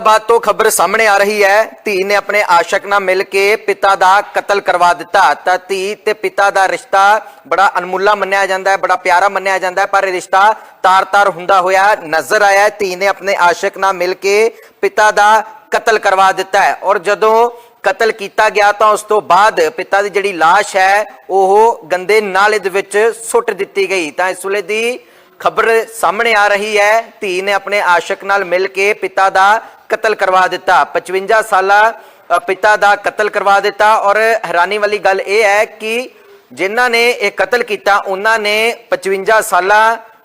ਬਾਤ ਤੋਂ ਖਬਰ ਸਾਹਮਣੇ ਆ ਰਹੀ ਹੈ। ਧੀ ਨੇ ਆਪਣੇ ਆਸ਼ਕ ਨਾਲ ਮਿਲ ਕੇ ਪਿਤਾ ਦਾ ਕਤਲ ਕਰਵਾ ਦਿੱਤਾ। ਤਾਂ ਧੀ ਤੇ ਪਿਤਾ ਦਾ ਰਿਸ਼ਤਾ ਬੜਾ ਅਨਮੁੱਲਾ ਮੰਨਿਆ ਜਾਂਦਾ ਹੈ, ਬੜਾ ਪਿਆਰਾ ਮੰਨਿਆ ਜਾਂਦਾ ਹੈ, ਪਰ ਇਹ ਰਿਸ਼ਤਾ ਤਾਰ-ਤਾਰ ਹੁੰਦਾ ਹੋਇਆ ਨਜ਼ਰ ਆਇਆ ਧੀ ਨੇ ਆਪਣੇ ਆਸ਼ਕ ਨਾਲ ਮਿਲ ਕੇ ਪਿਤਾ ਦਾ ਕਤਲ ਕਰਵਾ ਦਿੱਤਾ ਹੈ। ਔਰ ਜਦੋਂ ਕਤਲ ਕੀਤਾ ਗਿਆ ਤਾਂ ਉਸ ਤੋਂ ਬਾਅਦ ਪਿਤਾ ਦੀ ਜਿਹੜੀ ਲਾਸ਼ ਹੈ, ਉਹ ਗੰਦੇ ਨਾਲੇ ਦੇ ਵਿੱਚ ਸੁੱਟ ਦਿੱਤੀ ਗਈ। ਤਾਂ ਇਸ ਵੇਲੇ ਦੀ ਖਬਰ ਸਾਹਮਣੇ ਆ ਰਹੀ ਹੈ। ਧੀ ਨੇ ਆਪਣੇ ਆਸ਼ਕ ਨਾਲ ਮਿਲ ਕੇ ਪਿਤਾ ਦਾ ਕਤਲ ਕਰਵਾ ਦਿੱਤਾ। 55 ਸਾਲਾ ਪਿਤਾ ਦਾ ਕਤਲ ਕਰਵਾ ਦਿੱਤਾ ਔਰ ਹੈਰਾਨੀ ਵਾਲੀ ਗੱਲ ਇਹ ਹੈ ਕਿ ਜਿਨ੍ਹਾਂ ਨੇ ਇਹ ਕਤਲ ਕੀਤਾ ਉਹਨਾਂ ਨੇ 55 ਸਾਲਾ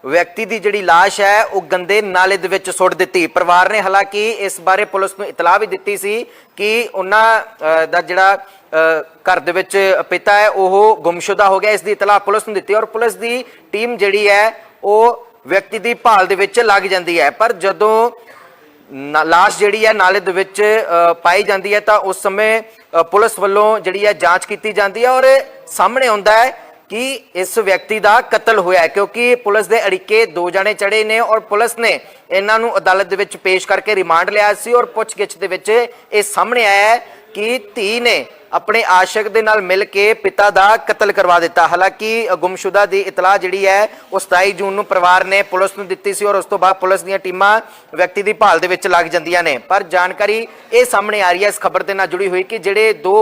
ਵਿਅਕਤੀ ਦੀ ਜਿਹੜੀ ਲਾਸ਼ ਹੈ ਉਹ ਗੰਦੇ ਨਾਲੇ ਦੇ ਵਿੱਚ ਸੁੱਟ ਦਿੱਤੀ। ਪਰਿਵਾਰ ਨੇ ਹਾਲਾਂਕਿ ਇਸ ਬਾਰੇ ਪੁਲਿਸ ਨੂੰ ਇਤਲਾਹ ਵੀ ਦਿੱਤੀ ਸੀ ਕਿ ਉਹਨਾਂ ਅ, ਦਾ ਜਿਹੜਾ ਅ, ਘਰ ਦੇ ਵਿੱਚ ਪਿਤਾ ਹੈ ਉਹ ਗੁੰਮਸ਼ੁਦਾ ਹੋ ਗਿਆ। ਇਸ ਦੀ ਇਤਲਾਹ ਪੁਲਿਸ ਨੂੰ ਦਿੱਤੀ ਔਰ ਪੁਲਿਸ ਦੀ ਟੀਮ ਜਿਹੜੀ ਹੈ ਉਹ ਵਿਅਕਤੀ ਦੀ ਭਾਲ ਦੇ ਵਿੱਚ ਲੱਗ ਜਾਂਦੀ ਹੈ। ਪਰ ਜਦੋਂ ਲਾਸ਼ ਜਿਹੜੀ ਹੈ ਨਾਲੇ ਦੇ ਵਿੱਚ ਪਾਈ ਜਾਂਦੀ ਹੈ ਤਾਂ ਉਸ ਸਮੇਂ ਪੁਲਿਸ ਵੱਲੋਂ ਜਿਹੜੀ ਹੈ ਜਾਂਚ ਕੀਤੀ ਜਾਂਦੀ ਹੈ ਔਰ ਸਾਹਮਣੇ ਆਉਂਦਾ ਹੈ ਕਿ ਇਸ ਵਿਅਕਤੀ ਦਾ ਕਤਲ ਹੋਇਆ ਹੈ ਕਿਉਂਕਿ ਪੁਲਿਸ ਦੇ ਅੜਿੱਕੇ ਦੋ ਜਣੇ ਚੜੇ ਨੇ ਔਰ ਪੁਲਿਸ ਨੇ ਇਹਨਾਂ ਨੂੰ ਅਦਾਲਤ ਦੇ ਵਿੱਚ ਪੇਸ਼ ਕਰਕੇ ਰਿਮਾਂਡ ਲਿਆ ਸੀ ਔਰ ਪੁੱਛਗਿੱਛ ਦੇ ਵਿੱਚ ਇਹ ਸਾਹਮਣੇ ਆਇਆ ਹੈ ਕਿ ਧੀ ਨੇ ਆਪਣੇ ਆਸ਼ਕ ਦੇ ਨਾਲ ਮਿਲ ਕੇ ਪਿਤਾ ਦਾ ਕਤਲ ਕਰਵਾ ਦਿੱਤਾ। ਹਾਲਾਂਕਿ ਗੁੰਮਸ਼ੁਦਾ ਦੀ ਇਤਲਾਹ ਜਿਹੜੀ ਹੈ ਉਹ 27 ਜੂਨ ਨੂੰ ਪਰਿਵਾਰ ਨੇ ਪੁਲਿਸ ਨੂੰ ਦਿੱਤੀ ਸੀ ਔਰ ਉਸ ਤੋਂ ਬਾਅਦ ਪੁਲਿਸ ਦੀਆਂ ਟੀਮਾਂ ਵਿਅਕਤੀ ਦੀ ਭਾਲ ਦੇ ਵਿੱਚ ਲੱਗ ਜਾਂਦੀਆਂ ਨੇ। ਪਰ ਜਾਣਕਾਰੀ ਇਹ ਸਾਹਮਣੇ ਆ ਰਹੀ ਹੈ ਇਸ ਖਬਰ ਦੇ ਨਾਲ ਜੁੜੀ ਹੋਈ ਕਿ ਜਿਹੜੇ ਦੋ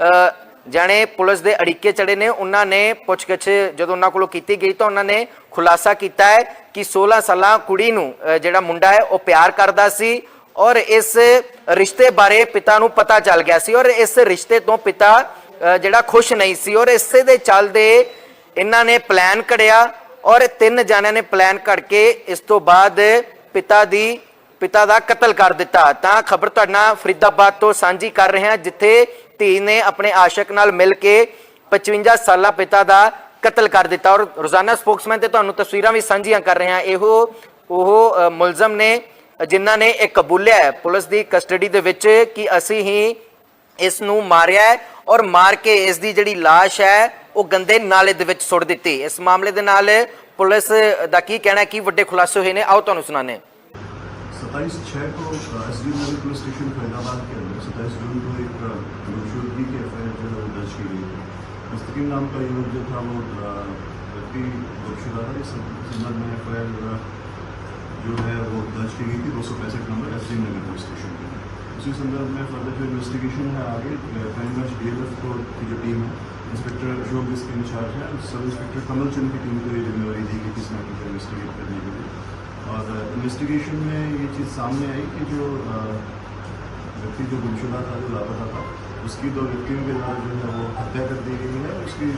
ਅ, ਜਾਣੇ ਪੁਲਿਸ ਦੇ ਅੜਿੱਕੇ ਚੜੇ ਨੇ ਉਹਨਾਂ ਨੇ ਪੁੱਛਗਿੱਛ ਜਦੋਂ ਉਹਨਾਂ ਕੋਲੋਂ ਕੀਤੀ ਗਈ ਤਾਂ ਉਹਨਾਂ ਨੇ ਖੁਲਾਸਾ ਕੀਤਾ ਹੈ ਕਿ 16 ਸਾਲਾਂ ਕੁੜੀ ਨੂੰ ਜਿਹੜਾ ਮੁੰਡਾ ਹੈ ਉਹ ਪਿਆਰ ਕਰਦਾ ਸੀ ਔਰ ਇਸ ਰਿਸ਼ਤੇ ਬਾਰੇ ਪਿਤਾ ਨੂੰ ਪਤਾ ਚੱਲ ਗਿਆ ਸੀ ਔਰ ਇਸ ਰਿਸ਼ਤੇ ਤੋਂ ਪਿਤਾ ਜਿਹੜਾ ਖੁਸ਼ ਨਹੀਂ ਸੀ ਔਰ ਇਸੇ ਦੇ ਚੱਲਦੇ ਇਹਨਾਂ ਨੇ ਪਲਾਨ ਘੜਿਆ ਔਰ ਤਿੰਨ ਜਾਣਿਆਂ ਨੇ ਪਲਾਨ ਘੜ ਕੇ ਇਸ ਤੋਂ ਬਾਅਦ ਪਿਤਾ ਦੀ, ਪਿਤਾ ਦਾ ਕਤਲ ਕਰ ਦਿੱਤਾ। ਤਾਂ ਖਬਰ ਤੁਹਾਡਾ ਫਰੀਦਾਬਾਦ ਤੋਂ ਸਾਂਝੀ ਕਰ ਰਹੇ ਹਾਂ, ਜਿੱਥੇ ਧੀ ਨੇ ਆਪਣੇ ਆਸ਼ਕ ਨਾਲ ਮਿਲ ਕੇ 55 ਸਾਲਾ ਪਿਤਾ ਦਾ ਕਤਲ ਕਰ ਦਿੱਤਾ ਔਰ ਰੋਜ਼ਾਨਾ ਸਪੋਕਸਮੈਨ ਤੇ ਤੁਹਾਨੂੰ ਤਸਵੀਰਾਂ ਵੀ ਸਾਂਝੀਆਂ ਕਰ ਰਹੇ ਹਾਂ। ਇਹੋ, ਉਹ ਮੁਲਜ਼ਮ ਨੇ ਜਿਨ੍ਹਾਂ ਨੇ ਇਹ ਕਬੂਲਿਆ ਹੈ ਪੁਲਿਸ ਦੀ ਕਸਟਡੀ ਦੇ ਵਿੱਚ ਕਿ ਅਸੀਂ ਹੀ ਇਸ ਨੂੰ ਮਾਰਿਆ ਹੈ ਔਰ ਮਾਰ ਕੇ ਇਸ ਦੀ ਜਿਹੜੀ ਲਾਸ਼ ਹੈ ਉਹ ਗੰਦੇ ਨਾਲੇ ਦੇ ਵਿੱਚ ਸੁੱਟ ਦਿੱਤੀ ਇਸ ਮਾਮਲੇ ਦੇ ਨਾਲ ਪੁਲਿਸ ਦਾ ਕੀ ਕਹਿਣਾ ਹੈ ਕੀ ਵੱਡੇ ਖੁਲਾਸੇ ਹੋਏ ਨੇ ਆਓ ਤੁਹਾਨੂੰ ਸੁਣਾਉਂਦੇ ਹਾਂ सत्ताईस छः को S D Nagar police station Faridabad के अंदर सत्ताईस जून को एक गुमशुदगी की एफ आई आर जो है वो दर्ज की गई थी मुस्तकिम नाम का युवक जो था वो अ, व्यक्ति गुमशुदा था इस संदर्भ में एफ आई आर جو ہے وہ درج کی گئی تھی دو سو پینسٹھ number S C Nagar police station پہ۔ اسی سندرب میں فردر جو انویسٹیگیشن ہے آگے crime branch D L F کو کی جو ٹیم ہے انسپکٹر اشوک جس کے انچارج ہے سب انسپکٹر کمل چند کی ٹیم کو یہ ذمہ داری دی گئی تھی اس میٹر کو انویسٹیگیٹ کرنے کے لیے۔ اور انویسٹیگیشن میں یہ چیز سامنے آئی کہ جو ویکتی جو گمشدہ تھا، جو لاپتہ تھا، اس کی دو وکٹیوں کے ساتھ جو ہے وہ ہتیا کر دی گئی ہے۔ اس کی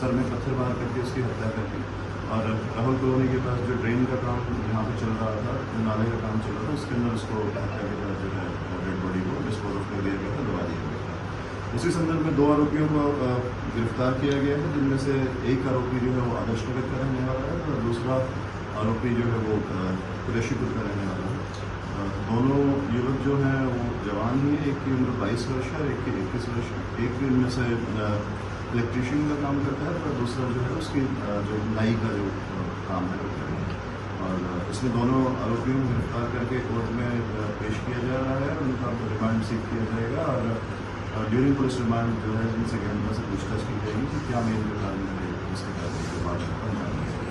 سر میں پتھر مار کر کے اس کی ہتیا کر دی گئی۔ اور راہل کالونی کے پاس جو ڈرین کا کام یہاں پہ چل رہا تھا، جو نالے کا کام چل رہا تھا، اس کے اندر اس کو ڈھانچہ کے پاس جو ہے ڈیڈ باڈی کو ڈسپوز آف کر دیا گیا تھا، دبا دیا گیا تھا۔ اسی سندر میں دو آروپیوں کو گرفتار کیا گیا ہے، جن میں سے ایک آروپی جو ہے وہ آدرش نگر کر رہنے والا ہے اور دوسرا آروپی جو ہے وہ قریشی پور کا رہنے والا ہے۔ دونوں یوک جو ہیں، وہ جوان ہی ہیں، ایک کی عمر بائیس ورش ہے اور ایک کی اکیس ورش ہے۔ ایک ان میں سے الیکٹریشین کا کام کرتا ہے اور دوسرا جو ہے، اس کی جو نائی کا جو کام ہے کرتا ہے۔ اور اس میں دونوں آروپیوں کو گرفتار کر کے کورٹ میں پیش کیا جا رہا ہے۔ ان کا ریمانڈ سیکھ کیا جائے گا۔ اور ڈیورنگ پولیس ریمانڈ جو ہے، ان سے گہنتا سے پوچھ تاچھ کی جائے گی کہ کیا میرے مطابق اس کے بعد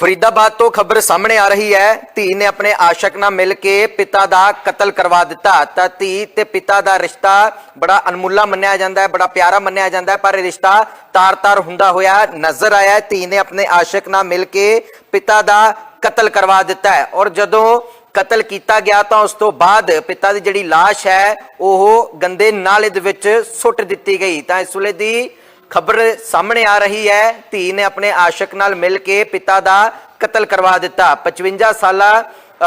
ਫਰੀਦਾਬਾਦ ਤੋਂ ਖਬਰ ਸਾਹਮਣੇ ਆ ਰਹੀ ਹੈ। ਧੀ ਨੇ ਆਪਣੇ ਆਸ਼ਕ ਨਾਲ ਮਿਲ ਕੇ ਪਿਤਾ ਦਾ ਕਤਲ ਕਰਵਾ ਦਿੱਤਾ। ਤਾਂ ਧੀ ਤੇ ਪਿਤਾ ਦਾ ਰਿਸ਼ਤਾ ਬੜਾ ਅਨਮੁੱਲਾ ਮੰਨਿਆ ਜਾਂਦਾ ਹੈ, ਬੜਾ ਪਿਆਰਾ ਮੰਨਿਆ ਜਾਂਦਾ ਹੈ, ਪਰ ਇਹ ਰਿਸ਼ਤਾ ਤਾਰ-ਤਾਰ ਹੁੰਦਾ ਹੋਇਆ ਨਜ਼ਰ ਆਇਆ ਧੀ ਨੇ ਆਪਣੇ ਆਸ਼ਕ ਨਾਲ ਮਿਲ ਕੇ ਪਿਤਾ ਦਾ ਕਤਲ ਕਰਵਾ ਦਿੱਤਾ ਹੈ। ਔਰ ਜਦੋਂ ਕਤਲ ਕੀਤਾ ਗਿਆ ਤਾਂ ਉਸ ਤੋਂ ਬਾਅਦ ਪਿਤਾ ਦੀ ਜਿਹੜੀ ਲਾਸ਼ ਹੈ, ਉਹ ਗੰਦੇ ਨਾਲੇ ਦੇ ਵਿੱਚ ਸੁੱਟ ਦਿੱਤੀ ਗਈ। ਤਾਂ ਇਸ ਵੇਲੇ ਦੀ ਖਬਰ ਸਾਹਮਣੇ ਆ ਰਹੀ ਹੈ। ਧੀ ਨੇ ਆਪਣੇ ਆਸ਼ਕ ਨਾਲ ਮਿਲ ਕੇ ਪਿਤਾ ਦਾ ਕਤਲ ਕਰਵਾ ਦਿੱਤਾ। 55 ਸਾਲਾ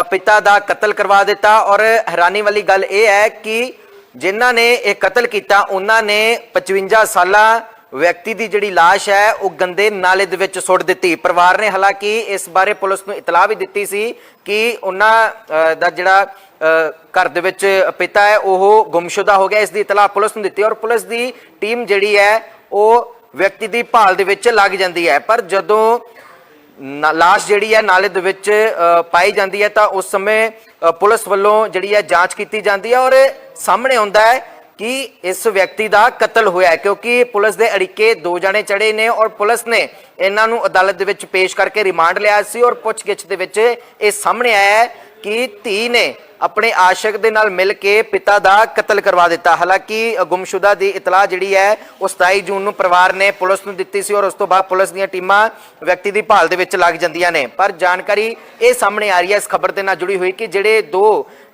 ਪਿਤਾ ਦਾ ਕਤਲ ਕਰਵਾ ਦਿੱਤਾ। ਔਰ ਹੈਰਾਨੀ ਵਾਲੀ ਗੱਲ ਇਹ ਹੈ ਕਿ ਜਿਨ੍ਹਾਂ ਨੇ ਇਹ ਕਤਲ ਕੀਤਾ ਉਹਨਾਂ ਨੇ 55 ਸਾਲਾ ਵਿਅਕਤੀ ਦੀ ਜਿਹੜੀ ਲਾਸ਼ ਹੈ ਉਹ ਗੰਦੇ ਨਾਲੇ ਦੇ ਵਿੱਚ ਸੁੱਟ ਦਿੱਤੀ। ਪਰਿਵਾਰ ਨੇ ਹਾਲਾਂਕਿ ਇਸ ਬਾਰੇ ਪੁਲਿਸ ਨੂੰ ਇਤਲਾਹ ਵੀ ਦਿੱਤੀ ਸੀ ਕਿ ਉਹਨਾਂ ਅ, ਦਾ ਜਿਹੜਾ ਅ, ਘਰ ਦੇ ਵਿੱਚ ਪਿਤਾ ਹੈ ਉਹ ਗੁੰਮਸ਼ੁਦਾ ਹੋ ਗਿਆ। ਇਸ ਦੀ ਇਤਲਾਹ ਪੁਲਿਸ ਨੂੰ ਦਿੱਤੀ। ਔਰ ਪੁਲਿਸ ਦੀ ਟੀਮ ਜਿਹੜੀ ਹੈ ਉਹ ਵਿਅਕਤੀ ਦੀ ਭਾਲ ਦੇ ਵਿੱਚ ਲੱਗ ਜਾਂਦੀ ਹੈ। ਪਰ ਜਦੋਂ ਲਾਸ਼ ਜਿਹੜੀ ਹੈ ਨਾਲੇ ਦੇ ਵਿੱਚ ਅ, ਪਾਈ ਜਾਂਦੀ ਹੈ ਤਾਂ ਉਸ ਸਮੇਂ ਅ, ਪੁਲਿਸ ਵੱਲੋਂ ਜਿਹੜੀ ਹੈ ਜਾਂਚ ਕੀਤੀ ਜਾਂਦੀ ਹੈ ਔਰ ਸਾਹਮਣੇ ਆਉਂਦਾ ਹੈ ਕਿ ਇਸ ਵਿਅਕਤੀ ਦਾ ਕਤਲ ਹੋਇਆ ਕਿਉਂਕਿ ਪੁਲਿਸ ਦੇ ਅੜਿੱਕੇ ਦੋ ਜਣੇ ਚੜੇ ਨੇ ਔਰ ਪੁਲਿਸ ਨੇ ਇਹਨਾਂ ਨੂੰ ਅਦਾਲਤ ਦੇ ਵਿੱਚ ਪੇਸ਼ ਕਰਕੇ ਰਿਮਾਂਡ ਲਿਆ ਸੀ ਔਰ ਪੁੱਛਗਿੱਛ ਦੇ ਵਿੱਚ ਇਹ ਸਾਹਮਣੇ ਆਇਆ ਕਿ ਧੀ ਨੇ ਆਪਣੇ ਆਸ਼ਿਕ ਦੇ ਨਾਲ ਮਿਲ ਕੇ ਪਿਤਾ ਦਾ ਕਤਲ ਕਰਵਾ ਦਿੱਤਾ। ਹਾਲਾਂਕਿ ਗੁੰਮਸ਼ੁਦਾ ਦੀ ਇਤਲਾਹ ਜਿਹੜੀ ਹੈ ਉਹ 27 ਜੂਨ ਨੂੰ ਪਰਿਵਾਰ ਨੇ ਪੁਲਿਸ ਨੂੰ ਦਿੱਤੀ ਸੀ ਔਰ ਉਸ ਤੋਂ ਬਾਅਦ ਪੁਲਿਸ ਦੀਆਂ ਟੀਮਾਂ ਵਿਅਕਤੀ ਦੀ ਭਾਲ ਦੇ ਵਿੱਚ ਲੱਗ ਜਾਂਦੀਆਂ ਨੇ। ਪਰ ਜਾਣਕਾਰੀ ਇਹ ਸਾਹਮਣੇ ਆ ਰਹੀ ਹੈ ਇਸ ਖਬਰ ਦੇ ਨਾਲ ਜੁੜੀ ਹੋਈ ਕਿ ਜਿਹੜੇ ਦੋ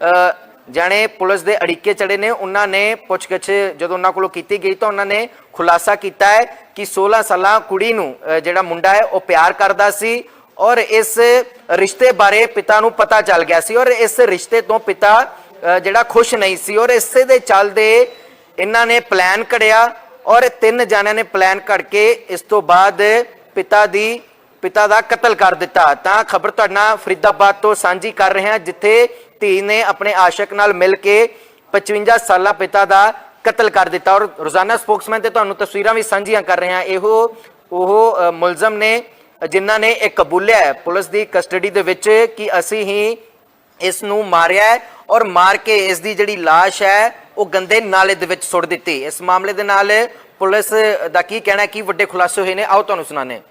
ਅ, ਜਾਣੇ ਪੁਲਿਸ ਦੇ ਅੜਿੱਕੇ ਚੜੇ ਨੇ, ਉਹਨਾਂ ਨੇ ਪੁੱਛਗਿੱਛ ਜਦੋਂ ਉਹਨਾਂ ਕੋਲੋਂ ਕੀਤੀ ਗਈ ਤਾਂ ਉਹਨਾਂ ਨੇ ਖੁਲਾਸਾ ਕੀਤਾ ਹੈ ਕਿ 16 ਸਾਲਾਂ ਕੁੜੀ ਨੂੰ ਜਿਹੜਾ ਮੁੰਡਾ ਹੈ, ਉਹ ਪਿਆਰ ਕਰਦਾ ਸੀ ਔਰ ਇਸ ਰਿਸ਼ਤੇ ਬਾਰੇ ਪਿਤਾ ਨੂੰ ਪਤਾ ਚੱਲ ਗਿਆ ਸੀ ਔਰ ਇਸ ਰਿਸ਼ਤੇ ਤੋਂ ਪਿਤਾ ਜਿਹੜਾ ਖੁਸ਼ ਨਹੀਂ ਸੀ ਔਰ ਇਸੇ ਦੇ ਚੱਲਦੇ ਇਹਨਾਂ ਨੇ ਪਲਾਨ ਘੜਿਆ ਔਰ ਤਿੰਨ ਜਣਿਆਂ ਨੇ ਪਲਾਨ ਘੜ ਕੇ ਇਸ ਤੋਂ ਬਾਅਦ ਪਿਤਾ ਦੀ ਪਿਤਾ ਦਾ ਕਤਲ ਕਰ ਦਿੱਤਾ। ਤਾਂ ਖਬਰ ਤੁਹਾਡੇ ਨਾਲ ਫਰੀਦਾਬਾਦ ਤੋਂ ਸਾਂਝੀ ਕਰ ਰਹੇ ਹਾਂ, ਜਿੱਥੇ ਧੀ ਨੇ ਆਪਣੇ ਆਸ਼ਿਕ ਨਾਲ ਮਿਲ ਕੇ 55 ਸਾਲਾ ਪਿਤਾ ਦਾ ਕਤਲ ਕਰ ਦਿੱਤਾ। ਔਰ ਰੋਜ਼ਾਨਾ ਸਪੋਕਸਮੈਨ ਤੇ ਤੁਹਾਨੂੰ ਤਸਵੀਰਾਂ ਵੀ ਸਾਂਝੀਆਂ ਕਰ ਰਹੇ ਹਾਂ। ਇਹੋ, ਉਹ ਮੁਲਜ਼ਮ ਨੇ, ਜਿਨ੍ਹਾਂ ਨੇ ਇਹ ਕਬੂਲਿਆ ਹੈ। ਪੁਲਿਸ ਦੀ ਕਸਟਡੀ ਦੇ ਵਿੱਚ ਕਿ ਅਸੀਂ ਹੀ ਇਸ ਨੂੰ ਮਾਰਿਆ ਔਰ ਮਾਰ ਕੇ ਇਸ ਦੀ ਜਿਹੜੀ লাশ ਹੈ, ਉਹ ਗੰਦੇ ਨਾਲੇ ਦੇ ਵਿੱਚ ਸੁੱਟ ਦਿੱਤੀ। ਇਸ ਮਾਮਲੇ ਦੇ ਨਾਲ ਪੁਲਿਸ ਦਾ ਕੀ ਕਹਿਣਾ ਕੀ ਵੱਡੇ ਖੁਲਾਸੇ ਹੋਏ ਨੇ? ਆਓ ਤੁਹਾਨੂੰ ਸੁਣਾਉਂਦੇ ਹਾਂ।